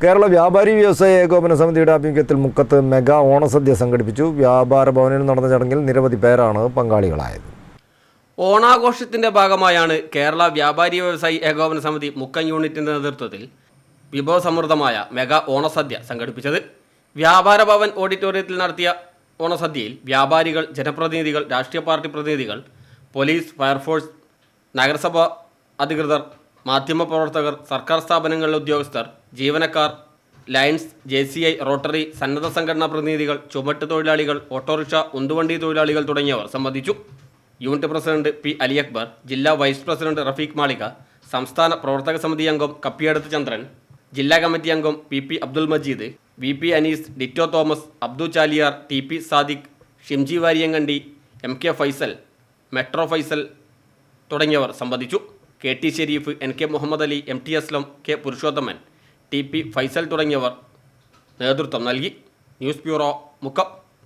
കേരള വ്യാപാരി വ്യവസായ ഏകോപന സമിതിയുടെ ആഭിമുഖ്യത്തിൽ മുക്കത്ത് മെഗാ ഓണസദ്യ സംഘടിപ്പിച്ചു. വ്യാപാര ഭവനിൽ നടന്ന ചടങ്ങിൽ നിരവധി പേരാണ് പങ്കാളികളായത്. ഓണാഘോഷത്തിന്റെ ഭാഗമായാണ് കേരള വ്യാപാരി വ്യവസായി ഏകോപന സമിതി മുക്കം യൂണിറ്റിന്റെ നേതൃത്വത്തിൽ വിഭവസമൃദ്ധമായ മെഗാ ഓണസദ്യ സംഘടിപ്പിച്ചത്. വ്യാപാര ഭവൻ ഓഡിറ്റോറിയത്തിൽ നടത്തിയ ഓണസദ്യയിൽ വ്യാപാരികൾ ജനപ്രതിനിധികൾ രാഷ്ട്രീയ പാർട്ടി പ്രതിനിധികൾ പോലീസ് ഫയർഫോഴ്സ് നഗരസഭ അധികൃതർ മാധ്യമപ്രവർത്തകർ സർക്കാർ സ്ഥാപനങ്ങളിലെ ഉദ്യോഗസ്ഥർ ജീവനക്കാർ Lions J C I Rotary സന്നദ്ധ സംഘടനാ പ്രതിനിധികൾ ചുമട്ട് തൊഴിലാളികൾ ഓട്ടോറിക്ഷ ഉന്തുവണ്ടി തൊഴിലാളികൾ തുടങ്ങിയവർ സംബന്ധിച്ചു. Unit president P Ali Akbar ജില്ലാ വൈസ് പ്രസിഡന്റ് റഫീഖ് മാളിക സംസ്ഥാന പ്രവർത്തക സമിതി അംഗം കപ്പിയടത്ത് ചന്ദ്രൻ ജില്ലാ കമ്മിറ്റി അംഗം P P Abdul Majeed V P Anees Ditto Thomas Abdu Chaliyar T P Sadiq Shimji Variyankandi M K Faisal metro Faisal തുടങ്ങിയവർ സംബന്ധിച്ചു. K T Sharif N K Muhammad Ali M T Aslam K Purushothaman T P Faisal തുടങ്ങിയവർ നേതൃത്വം നൽകി. News bureau Mukkam.